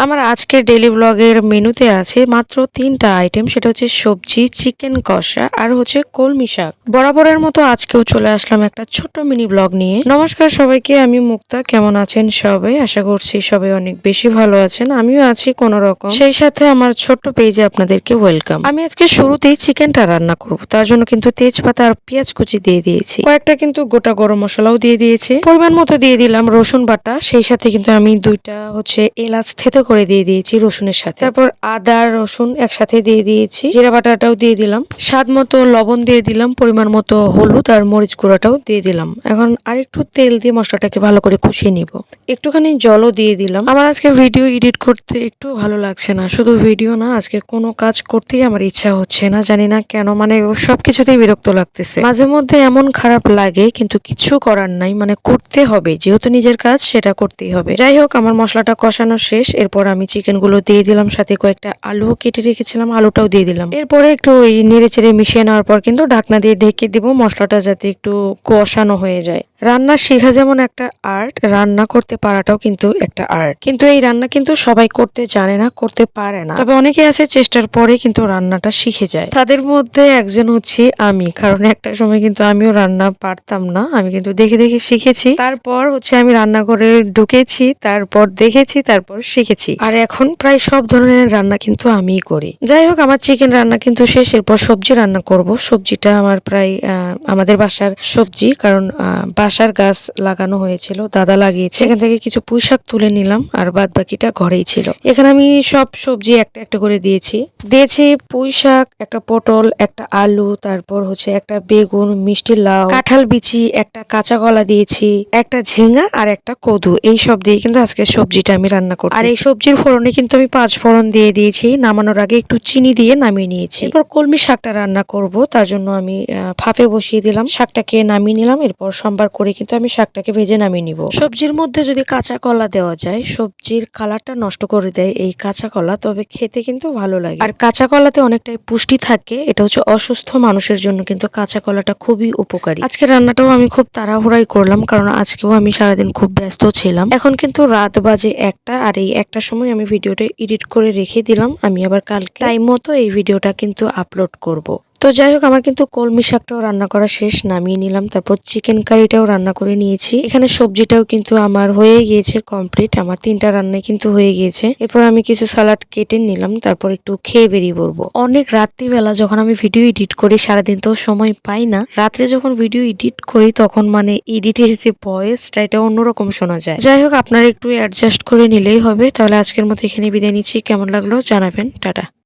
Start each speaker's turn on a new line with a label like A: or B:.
A: আমার আজকের ডেলি ব্লগের মেনুতে আছে মাত্র তিনটা আইটেম সেটা হচ্ছে সবজি চিকেন কষা আর হচ্ছে কলমি শাক। বরাবরের মতো আজকেও চলে আসলাম একটা ছোট্ট মিনি ব্লগ নিয়ে। নমস্কার সবাইকে, আমি মুক্তা। কেমন আছেন সবাই? আশা করছি সবাই অনেক বেশি ভালো আছেন। আমিও আছি কোন রকম। সেই সাথে আমার ছোট্ট পেজে আপনাদেরকে ওয়েলকাম আমি আজকে শুরুতেই চিকেনটা রান্না করব। তার জন্য কিন্তু তেজপাতা আর পেঁয়াজ কুচি দিয়ে দিয়েছি। কয়েকটা কিন্তু গোটা গরম মশলাও দিয়ে দিয়েছি। পরিমাণ মতো দিয়ে দিলাম রসুন বাটা। সেই সাথে কিন্তু আমি দুইটা হচ্ছে এলাচ থেতো করে দিয়ে দিয়েছি রসুনের সাথে। তারপর আদা রসুন একসাথে দিয়ে দিয়েছি। জিরা বাটাটাও দিয়ে দিলাম। স্বাদ মতো লবণ দিয়ে দিলাম। পরিমাণ মতো হলুদ আর মরিচ গুঁড়াটাও দিয়ে দিলাম। এখন আরেকটু তেল দিয়ে মশলাটাকে ভালো করে কষিয়ে নিব। একটুখানি জলও দিয়ে দিলাম। আমার আজকে ভিডিও এডিট করতে একটু ভালো লাগছে না। শুধু ভিডিও না, আজকে কোনো কাজ করতেই আমার ইচ্ছা হচ্ছে না। জানি না কেন মানে সবকিছুতেই বিরক্ত লাগতেছে। মাঝে মধ্যে এমন খারাপ লাগে, কিন্তু কিছু করার নাই। মানে করতে হবে। যেহেতু নিজের কাজ, সেটা করতেই হবে। যাই হোক, আমার মশলাটা কষানো শেষ। এরপর আমি চিকেনগুলো দিয়ে দিলাম, সাথে কয়েকটা আলু কেটে রেখেছিলাম, আলুটাও দিয়ে দিলাম। এরপরে একটু ওই নেড়ে চেড়ে মিশিয়ে নেওয়ার পর কিন্তু ঢাকনা দিয়ে ঢেকে দিব, মশলাটা যাতে একটু কষানো হয়ে যায়। রান্না শেখা যেমন একটা আর্ট, রান্না করতে পারাটাও কিন্তু একটা আর্ট। কিন্তু এই রান্না কিন্তু সবাই করতে জানে না, করতে পারে না। তবে অনেকে আছে চেষ্টার পরে কিন্তু রান্নাটা শিখে যায়। তাদের মধ্যে একজন হচ্ছে আমি, কারণ একটা সময় কিন্তু আমিও রান্না পারতাম না, আমি কিন্তু দেখে দেখে শিখেছি। তারপর হচ্ছে আমি রান্না করে ঢুকেছি, তারপর দেখেছি, তারপর শিখেছি। আর এখন প্রায় সব ধরনের রান্না কিন্তু আমিই করি। যাই হোক, আমার চিকেন রান্না কিন্তু শেষ। এরপর সবজি রান্না করব। সবজিটা আমার প্রায় আমাদের বাসার সবজি। কারণ বাসার গাছ লাগানো হয়েছিল, দাদা লাগিয়েছে। এখান থেকে কিছু পুঁই শাক তুলে নিলাম, আর বাদ বাকিটা ঘরেই ছিল। এখানে আমি সব সবজি একটা একটা করে দিয়েছি। দিয়েছি পুঁই শাক একটা পটল, একটা আলু, তারপর হচ্ছে একটা বেগুন, মিষ্টি লাউ, কাঁঠাল বিচি, একটা কাঁচা কলা দিয়েছি, একটা ঝিঙ্গা আর একটা কদু। এই সব দিয়ে কিন্তু আজকে সবজিটা আমি রান্না করছি আর এই সবজির ফোড়নে কিন্তু আমি পাঁচ ফোড়ন দিয়ে দিয়েছি। নামানোর আগে একটু চিনি দিয়ে নামিয়ে নিয়েছি। এরপর কলমি শাকটা রান্না করব, তার জন্য আমি ভাপে বসিয়ে দিলাম। শাকটাকে নামিয়ে নিলাম, এরপর সম্বার করে কিন্তু আমি শাকটাকে ভেজে নামিয়ে নিব। সবজির মধ্যে যদি কাঁচা কলা দেওয়া যায়, সবজির কালারটা নষ্ট করে দেয় এই কাঁচা কলা, তবে খেতে কিন্তু ভালো লাগে। আর কাঁচা কলাতে অনেকটাই পুষ্টি থাকে, এটা হচ্ছে অসুস্থ মানুষের জন্য কিন্তু কাঁচা কলাটা খুবই উপকারী। আজকে রান্নাটাও আমি খুব তাড়াহুড়াই করলাম, কারণ আজকেও আমি সারাদিন খুব ব্যস্ত ছিলাম। এখন কিন্তু রাত বাজে একটা, আর এই একটা সময় আমি ভিডিওটা এডিট করে রেখে দিলাম আমি আবার কালকে টাইম মতো এই ভিডিওটা কিন্তু আপলোড করব। তো যাই হোক, আমার কিন্তু কলমি শাকটাও রান্না করা শেষ, নামিয়ে নিলাম। তারপর চিকেন কারিটাও রান্না করে নিয়েছি। এখানে সবজিটাও কিন্তু আমার হয়ে গিয়েছে কমপ্লিট আমার তিনটা রান্নাই কিন্তু হয়ে গিয়েছে। এরপর আমি কিছু সালাড কেটে নিলাম, তারপর একটু খেয়ে বেরিয়ে পড়ব। অনেক রাত্রিবেলা যখন আমি ভিডিও এডিট করি, সারাদিন তো সময় পাই না, রাত্রে যখন ভিডিও এডিট করি, তখন মানে এডিটের যে ভয়েসটা এটা অন্যরকম শোনা যায়। যাই হোক, আপনারা একটু অ্যাডজাস্ট করে নিলেই হবে। তাহলে আজকের মতো এখানে বিদায় নিচ্ছি। কেমন লাগল জানাবেন। টাটা।